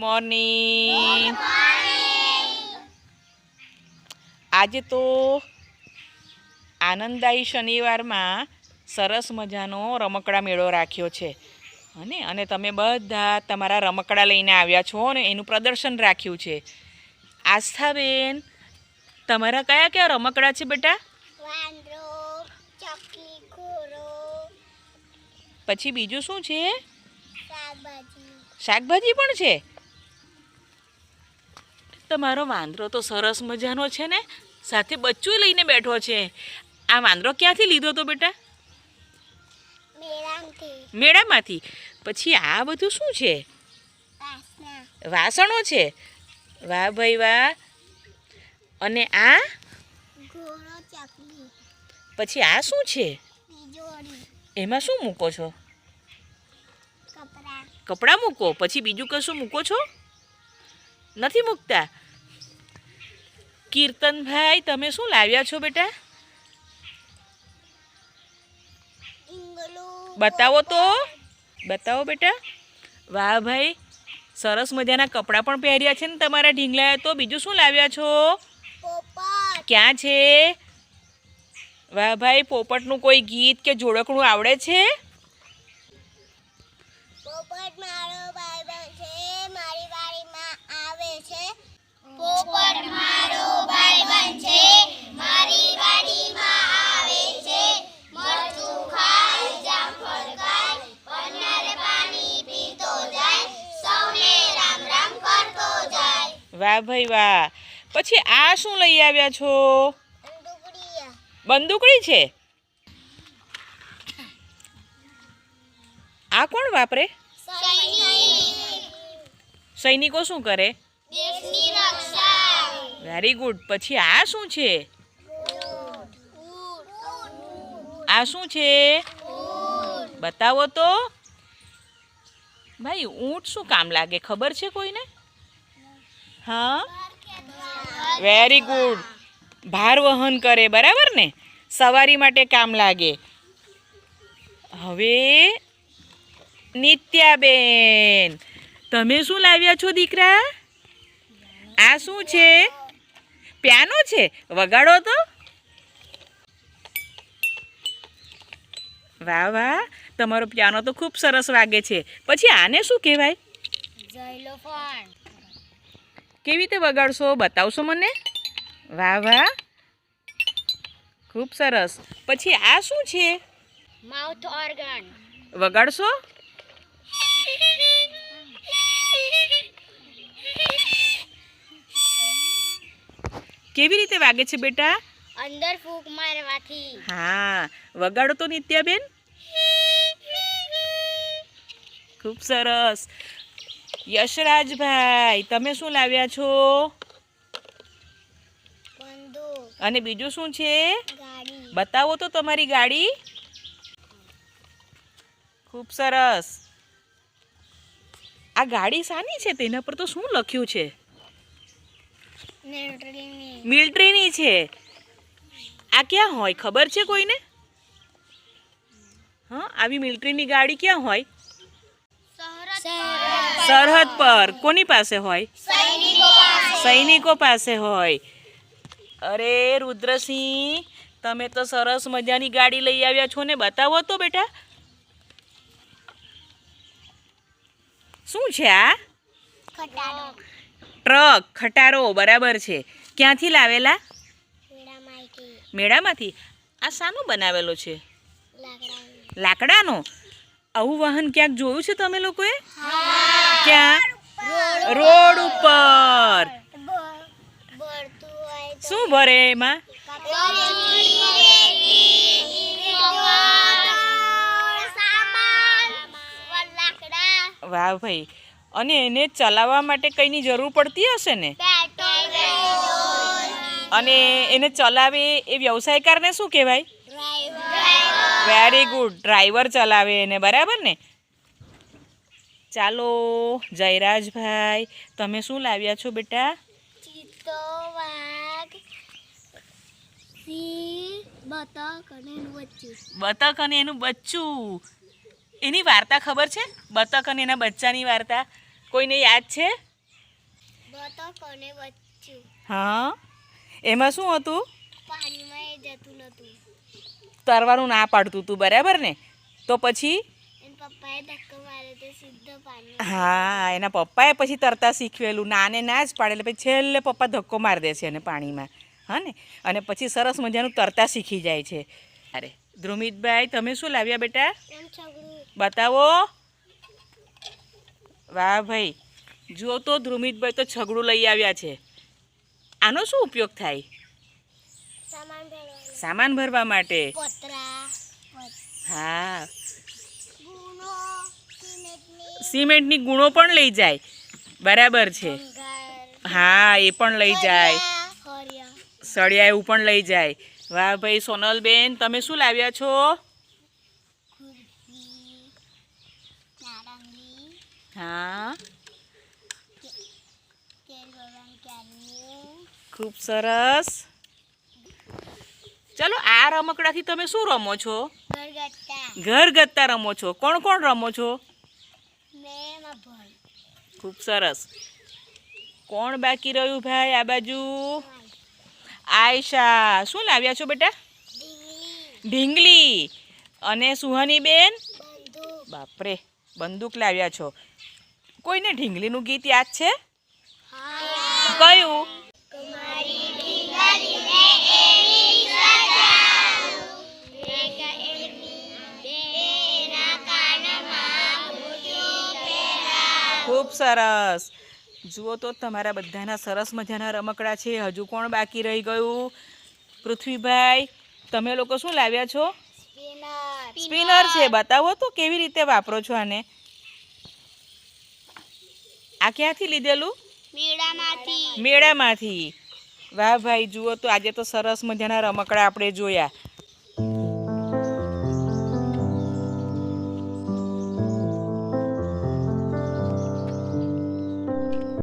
Morning આજે તો આનંદદાયી શનિવારમાં સરસ મજાનો રમકડા મેળો રાખ્યો છે. અને અને તમે બધા તમારા રમકડા લઈને આવ્યા છો અને એનું પ્રદર્શન રાખ્યું છે. આસ્થાબેન તમારા કયા કયા રમકડા છે બેટા? પછી બીજું શું છે? શાકભાજી પણ છે? તમારો વાંદરો તો સરસ મજાનો છે ને? સાથે બચ્ચું લઈને બેઠો છે. આ વાંદરો ક્યાંથી લીધો તો બેટા? મેળામથી. મેળામાંથી. પછી આ બધું શું છે? વાસણો. છે? વાહ ભાઈ વાહ. અને આ? પછી આ શું છે? એમાં શું મૂકો છો? કપડાં મૂકો. પછી બીજું કશું મૂકો છો? નથી મૂકતા? કીર્તનભાઈ તમે શું લાવ્યા છો બેટા? બતાવો તો. બતાવો બેટા. વાહ ભાઈ સરસ મજાના કપડાં પણ પહેર્યા છે ને તમારા ઢીંગલાએ. તો બીજું શું લાવ્યા છો? ક્યાં છે? વાહ ભાઈ પોપટનું કોઈ ગીત કે જોડકણું આવડે છે? વાહ ભાઈ વાહ. પછી આ શું લઈ આવ્યા છો? બંદૂકડી છે? આ કોણ વાપરે? સૈનિકો શું કરે? વેરી ગુડ પછી આ શું છે? આ શું છે? બતાવો તો. ભાઈ, ઊંટ શું કામ લાગે? ખબર છે કોઈને? હા? વેરી ગુડ ભાર વહન કરે બરાબર ને? સવારી માટે કામ લાગે. હવે નિત્યાબેન તમે શું લાવ્યા છો દીકરા? આ શું છે? પ્યાનો છે? વગાડો તો. વાહ વાહ. તમારો પ્યાનો તો ખૂબ સરસ વાગે છે. પછી આને શું કહેવાય? કેવી રીતે વગાડશો બતાવશો મને? વાહ વાહ. ખૂબ સરસ. પછી આ શું છે? Mouth organ. વગાડશો? કેવી રીતે વાગે છે બેટા? અંદર ફૂંક મારવાથી. હા વગાડો તો નિત્યાબેન. ખૂબ સરસ. યશરાજભાઈ તમે શું લાવ્યા છો? અને બીજું શું છે? બતાવો તો તમારી ગાડી. ખૂબ સરસ. આ ગાડી સાની છે? તેના પર તો શું લખ્યું છે? મિલિટરીની છે. આ ક્યાં હોય? ખબર છે કોઈને? હા આવી મિલિટરીની ગાડી ક્યાં હોય? સરહદ પર કોની પાસે હોય? સૈનિકો પાસે. હોય. અરે રુદ્રસિંહ તમે તો સરસ મજાની ગાડી લઈ આવ્યા છો ને બતાવો તો બેટા. શું છે આ? ટ્રક ખટારો બરાબર છે. ક્યાંથી લાવેલા? મેળામાંથી. આ શાનું બનાવેલો છે? લાકડાની. આવું વાહન ક્યાંક જોયું છે તમે લોકોએ? ક્યાં? રોડ ઉપર. શું ભરે એમાં? વાહ ભાઈ. અને એને ચલાવવા માટે કંઈની જરૂર પડતી હશે ને? અને એને ચલાવે એ વ્યવસાયકારને શું કહેવાય? વેરી ગુડ ડ્રાઈવર ચલાવે એને બરાબર ને? ચાલો જયરાજભાઈ તમે શું લાવ્યા છો બેટા? ચિત્તો વાઘ બતક અને એનું બચ્ચું. બતક અને એનું બચ્ચું. એની વાર્તા ખબર છે? બતક અને એના બચ્ચાની વાર્તા. કોઈને યાદ છે? બતક અને બચ્ચું. હા. એમાં શું હતું? પાણીમાં એ જતું નતું. તરવાનું ના પાડતું તું બરાબર ને? તો પછી? પપ્પાએ હા એના પપ્પાએ પછી તરતા શીખવેલું. નાને ના જ પાડે એટલે પછી છેલ્લે પપ્પા ધક્કો મારી દે છે એને પાણીમાં. હા ને? અને પછી સરસ મજાનું તરતા શીખી જાય છે. અરે ધ્રુમિતભાઈ તમે શું લાવ્યા બેટા? બતાવો. વાહ ભાઈ. જુઓ તો ધ્રુમિતભાઈ તો છગડું લઈ આવ્યા છે. આનો શું ઉપયોગ થાય? સામાન ભરવા માટે? હા. સિમેન્ટની ગુણો પણ લઈ જાય. બરાબર છે. હા એ પણ લઈ જાય. સળિયા એવું પણ લઈ જાય. વાહ ભાઈ સોનલબેન તમે શું લાવ્યા છો? હા. ખૂબ સરસ. ચલો આ રમકડાથી તમે શું રમો છો? ઘર ગત્તા રમો છો. કોણ કોણ રમો છો? ખૂબ સરસ. કોણ બાકી રહ્યું ભાઈ આ બાજુ? આયશા. શું લાવ્યા છો બેટા? ઢીંગલી. અને સુહાની બેન બાપરે બંદૂક લાવ્યા છો. કોઈને ઢીંગલીનું ગીત યાદ છે? કયું? સરસ. જુઓ તો તમારા બધાના સરસ મજાના રમકડા છે. હજુ કોણ બાકી રહી ગયું? પૃથ્વીભાઈ તમે લોકો શું લાવ્યા છો? સ્પિનર. છે. બતાવો તો કેવી રીતે વાપરો છો આને? આ ક્યાંથી લીધેલું? મેળામાંથી. મેળામાંથી. વાહ ભાઈ જુઓ તો આજે તો સરસ મજાના રમકડા આપણે જોયા.